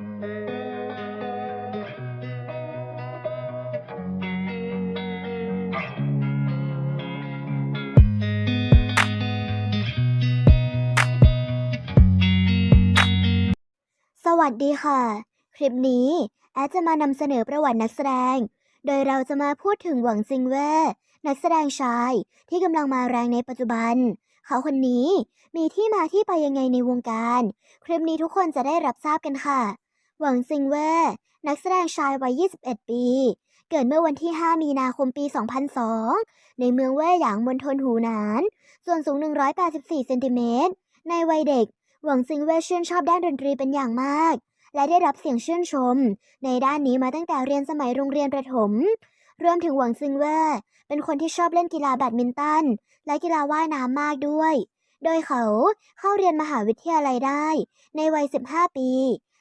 สวัสดีค่ะ คลิปนี้ แอดจะมานำเสนอประวัตินักแสดง โดยเราจะมาพูดถึงหวังซิงเว่นักแสดงชายที่กำลังมาแรงในปัจจุบัน เขาคนนี้มีที่มาที่ไปยังไงในวงการ คลิปนี้ทุกคนจะได้รับทราบกันค่ะ หวังซิงเว่นักแสดงชายวัย 21 ปี เกิดเมื่อวันที่ 5 มีนาคมปี 2002 ในเมืองเว่ยหยางมณฑลหูหนาน ส่วนสูง 184 เซนติเมตร ในวัยเด็ก หวังซิงเว่ชื่นชอบด้านดนตรีเป็นอย่างมาก และได้รับเสียงชื่นชม ในด้านนี้มาตั้งแต่เรียนสมัยโรงเรียนประถม รวมถึงหวังซิงเว่เป็นคนที่ชอบเล่นกีฬาแบดมินตัน และกีฬาว่ายน้ำมากด้วย โดยเขาเข้าเรียนมหาวิทยาลัยได้ ในวัย 15 ปี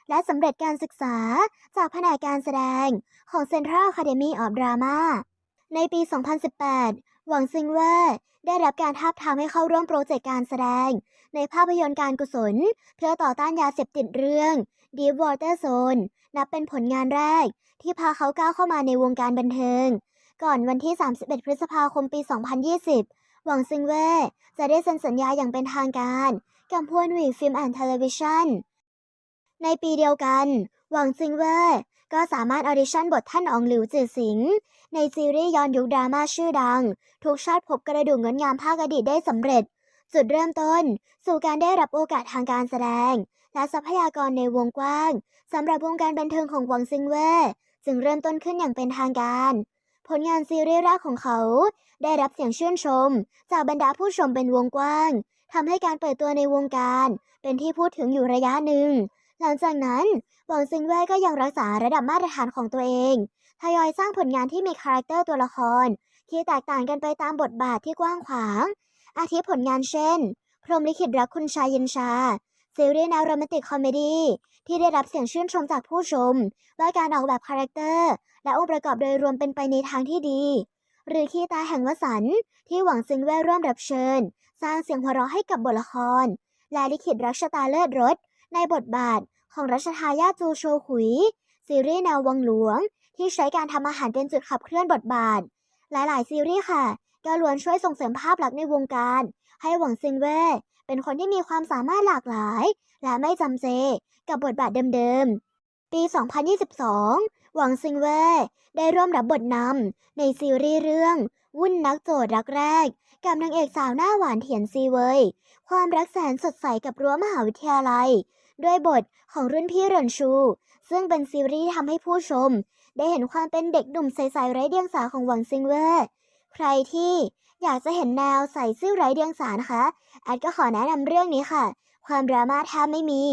และสำเร็จการศึกษาจากแผนกการแสดงของ Central Academy of Drama ในปี 2018 หวังซิงเว่ได้รับการทาบทามให้เข้าร่วมโปรเจกต์การแสดง ในภาพยนตร์การกุศล เพื่อต่อต้านยาเสพติดเรื่อง Deep Water Zone นับเป็นผลงานแรก ที่พาเขาก้าวเข้ามาในวงการบันเทิง ก่อนวันที่ 31 พฤษภาคมปี 2020 หวังซิงเว่จะได้เซ็นสัญญาอย่างเป็นทางการ กับพวนวีฟิล์มแอนด์เทเลวิชั่น ในปีเดียวกัน หวังซิงเว่ก็สามารถออดิชั่นบทท่านอองหลิวจือสิง ในซีรีส์ย้อนยุคดราม่าชื่อดัง ทุกชาติพบกระดูกเงินงามภาคอดีตได้สำเร็จ จุดเริ่มต้น สู่การได้รับโอกาสทางการแสดง และทรัพยากรในวงกว้างสำหรับวงการบันเทิงของหวังซิงเว่จึงเริ่มต้นขึ้นอย่างเป็นทางการ ผลงานซีรีส์แรกของเขา ได้รับเสียงชื่นชม จากบรรดาผู้ชมเป็นวงกว้างทำให้การเปิดตัวในวงการ เป็นที่พูดถึงอยู่ระยะหนึ่ง หลังจากนั้นหวังซิงเว่ยก็ยังรักษาระดับมาตรฐานของตัวเองทยอยสร้างผลงานที่มีคาแรคเตอร์ตัวละคร ที่แตกต่างกันไปตามบทบาทที่กว้างขวาง อาทิผลงานเช่น พรมลิขิตรักคุณชายเย็นชาซีรีส์แนวโรแมนติกคอมเมดี้ที่ได้รับเสียงชื่นชมจากผู้ชม ว่าการออกแบบคาแรคเตอร์ และองค์ประกอบโดยรวมเป็นไปในทางที่ดี หรือขี้ตาแห่งวสันที่หวังซิงเว่ร่วมรับเชิญ สร้างเสียงหัวเราะให้กับบทละคร และลิขิตรักชะตาเลิศรส ในบทบาทของรัชทายาทจูโชขุย ซีรีส์แนววังหลวง ที่ใช้การทำอาหารเป็นจุดขับเคลื่อนบทบาท หลายๆ ซีรีส์ค่ะก็ล้วนช่วยส่งเสริมภาพลักษณ์ในวงการ ให้หวังซิงเว่เป็นคนที่มีความสามารถหลากหลาย และไม่จำเจกับบทบาทเดิมๆ ปี 2022 หวังซิงเว่ได้ร่วมรับบทนำในซีรีส์เรื่อง วุ่นนักโจทย์รักแรก กับนางเอกสาวหน้าหวานเถียนซีเวยความรักแสนสดใสกับรั้วมหาวิทยาลัย ด้วยบทของรุ่นพี่เรินชู ซึ่งเป็นซีรีส์ที่ทำให้ผู้ชม ได้เห็นความเป็นเด็กหนุ่มใสๆไร้เดียงสาของหวังซิงเว่ใครที่อยากจะเห็นแนวใส่ซื่อไร้เดียงสานะคะแอดก็ขอแนะนำเรื่องนี้ค่ะ ความดราม่าแทบไม่มี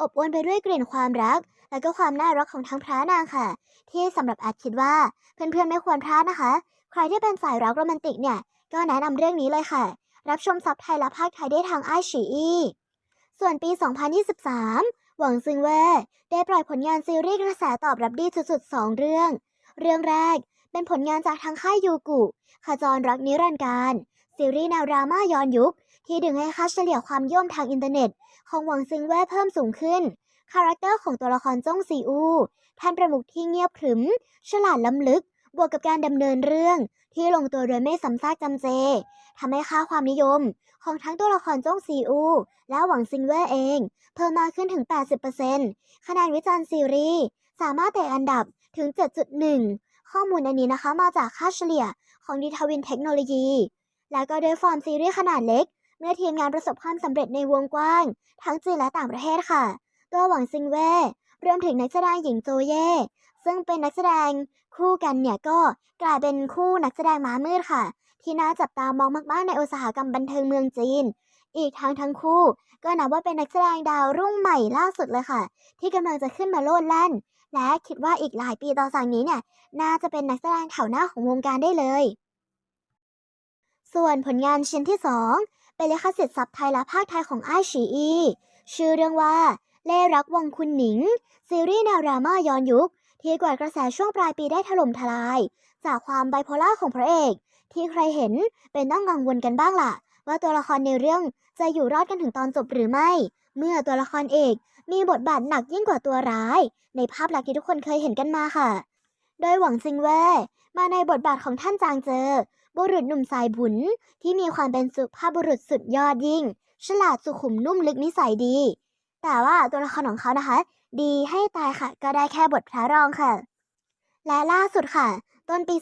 อบอวลไปด้วยกลิ่นความรัก และก็ความน่ารักของทั้งพระนางค่ะ ที่สำหรับแอดคิดว่าเพื่อนๆไม่ควรพลาดนะคะ ใครที่เป็นสายรักโรแมนติกเนี่ย ก็แนะนำเรื่องนี้เลยค่ะ รับชมซับไทยและภาคไทยได้ทางไอชีอีส่วนปี 2023 หวังซิงเว่ได้ปล่อยผลงานซีรีส์กระแสตอบรับดีสุดๆ 2 เรื่อง เรื่องแรกเป็นผลงานจากทางค่ายยูกุขจรรักนิรันดร์การ ซีรีส์แนวดราม่าย้อนยุค ที่ดึงให้ค่าเฉลี่ยความย่มทางอินเทอร์เน็ต ของหวังซิงเว่เพิ่มสูงขึ้น คาแรคเตอร์ของตัวละครจ้องซีอู ท่านประมุขที่เงียบขรึม ฉลาดล้ำลึก บวกกับการดำเนินเรื่องที่ลงตัวโดยไม่ซ้ำซากจำเจทำให้ค่าความนิยมของทั้งตัวละครจ้งซีอู และหวังซิงเว่เอง เพิ่มมากขึ้นถึง 80%คะแนนวิจารณ์ซีรีส์สามารถแตะอันดับถึง 7.1 ข้อมูลอันนี้นะคะมาจากค่าเฉลี่ยของดีทวินเทคโนโลยี และก็ด้วยฟอร์มซีรีส์ขนาดเล็ก เมื่อทีมงานประสบความสำเร็จในวงกว้าง ทั้งจีนและต่างประเทศค่ะ ตัวหวังซิงเว่รวมถึงนักแสดงหญิงโจเย่ซึ่งเป็นนักแสดง คู่กันเนี่ยก็กลายเป็นคู่นักแสดงม้ามืดค่ะ ที่น่าจับตามองมากๆในอุตสาหกรรมบันเทิงเมืองจีน อีกทั้งทั้งคู่ ก็นับว่าเป็นนักแสดงดาวรุ่งใหม่ล่าสุดเลยค่ะ ที่กำลังจะขึ้นมาโลดแล่น และคิดว่าอีกหลายปีต่อจากนี้เนี่ย น่าจะเป็นนักแสดงแถวหน้าของวงการได้เลย ส่วนผลงานชิ้นที่ 2 เป็นลิขสิทธิ์ซับไทยและภาคไทยของไอชีอีชื่อเรื่องว่าเล่รักวังคุณหนิง ซีรีส์แนวดราม่าย้อนยุค ที่กวาดกระแสช่วงปลายปีได้ถล่มทลาย จากความไบโพล่าของพระเอก ที่ใครเห็นเป็นต้องกังวลกันบ้างล่ะ ว่าตัวละครในเรื่องจะอยู่รอดกันถึงตอนจบหรือไม่ เมื่อตัวละครเอกมีบทบาทหนักยิ่งกว่าตัวร้าย ในภาพลักษณ์ที่ทุกคนเคยเห็นกันมาค่ะ โดยหวังซิงเว่มาในบทบาทของท่านจางเจอ บุรุษหนุ่มสายบุญที่มีความเป็นสุภาพบุรุษสุดยอดยิ่ง ฉลาดสุขุมนุ่มลึกนิสัยดี แต่ว่าตัวละครของเขานะคะ ดีให้ตายค่ะ ก็ได้แค่บทพระรองค่ะ และล่าสุดค่ะ ต้นปี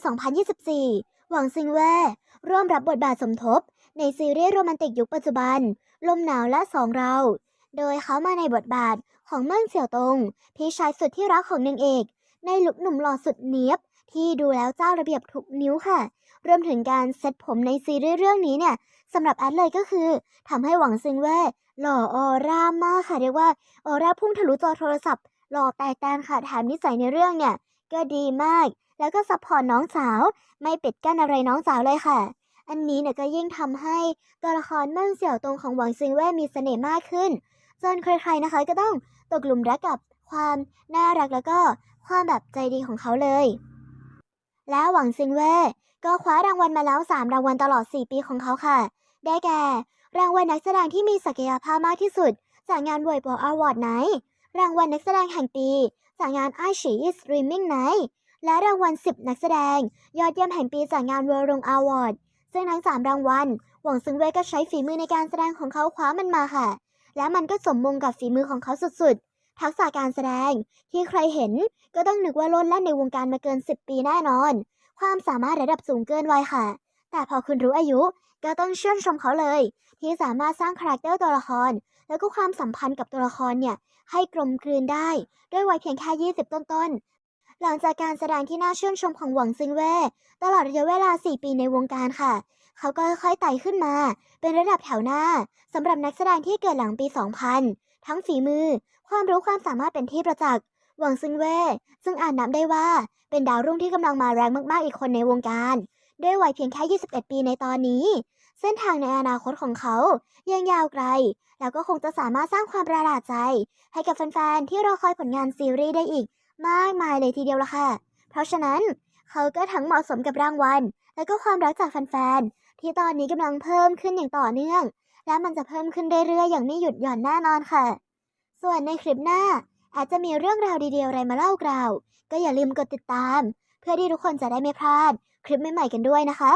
2024 หวังซิงเว่ร่วมรับบทบาทสมทบ ในซีรีส์โรแมนติกยุคปัจจุบัน ลมหนาวและสองเรา โดยเขามาในบทบาทของเมิ่งเสี่ยวตง พี่ชายสุดที่รักของนางเอก ในลุคหนุ่มหล่อสุดเนี้ยบ ที่ดูแล้วเจ้าระเบียบทุกนิ้วค่ะ รวมถึงการเซ็ตผมในซีรีส์เรื่องนี้เนี่ยสำหรับแอดเลยก็คือทำให้หวังซิงเว่ หล่อออร่ามากค่ะเรียกว่าออร่าพุ่งทะลุจอโทรศัพท์ หล่อแตกแตนค่ะแถมนิสัยในเรื่องเนี่ย ก็ดีมาก แล้วก็ซัพพอร์ตน้องสาว ไม่ปิดกั้นอะไรน้องสาวเลยค่ะ อันนี้เนี่ยก็ยิ่งทำให้ตัวละครเมิ่งเสี่ยวตงของหวังซิงเว่มีเสน่ห์มากขึ้นจนใครๆนะคะก็ต้องตกหลุมรักกับความน่ารักแล้วก็ความแบบใจดีของเขาเลย และหวังซิงเว่ก็คว้ารางวัลมาแล้ว 3 รางวัลตลอด 4 ปีของเขาค่ะ ได้แก่ รางวัลนักแสดงที่มีศักยภาพมากที่สุด จากงานเวยบออวอร์ดไนท์รางวัลนักแสดงแห่งปี จากงานไอชีสตรีมมิ่งไนท์และรางวัล 10 นักแสดง ยอดเยี่ยมแห่งปีจากงานเวอร์รงอวอร์ดซึ่งทั้ง 3 รางวัลหวังซิงเวก็ใช้ฝีมือในการแสดงของเขาคว้ามันมาค่ะ และมันก็สมมงกับฝีมือของเขาสุดๆ ทักษะการแสดงที่ใครเห็นก็ต้องนึกว่าโลดแล่นในวงการมาเกิน 10 ปีแน่นอน ความสามารถระดับสูงเกินวัยค่ะ แต่พอคุณรู้อายุก็ต้องเชื่นชมเขาเลย ที่สามารถสร้างคาแรคเตอร์ตัวละคร แล้วก็ความสัมพันธ์กับตัวละครเนี่ยให้กลมกลืนได้ ด้วยวัยเพียงแค่ 20 ต้นๆ หลังจากการแสดงที่น่าชื่นชมของหวังซิงเว่ตลอดระยะเวลา 4 ปีในวงการค่ะ เขาก็ค่อยๆไต่ขึ้นมา เป็นระดับแถวหน้าสำหรับนักแสดงที่เกิดหลังปี 2000 ทั้งฝีมือ ความรู้ความสามารถเป็นที่ประจักษ์หวังซิงเว่ซึ่งอ่านนับได้ว่าเป็นดาวรุ่งที่กำลังมาแรงมากๆอีกคนในวงการ ด้วยวัยเพียงแค่ 21 ปีในตอนนี้ เส้นทางในอนาคตของเขายังยาวไกล แล้วก็คงจะสามารถสร้างความประหลาดใจ ให้กับแฟนๆที่รอคอยผลงานซีรีส์ได้อีก มากมายเลยทีเดียวละค่ะ เพราะฉะนั้นเขาก็ทั้งเหมาะสมกับรางวัล และก็ความรักจากแฟนๆที่ตอนนี้กำลังเพิ่มขึ้นอย่างต่อเนื่อง และมันจะเพิ่มขึ้นเรื่อยๆอย่างไม่หยุดหย่อนแน่นอนค่ะ ส่วนในคลิปหน้าอาจจะมีเรื่องราวดีๆอะไรมาเล่ากล่าว ก็อย่าลืมกดติดตาม เพื่อที่ทุกคนจะได้ไม่พลาด คลิปใหม่ๆกันด้วยนะคะ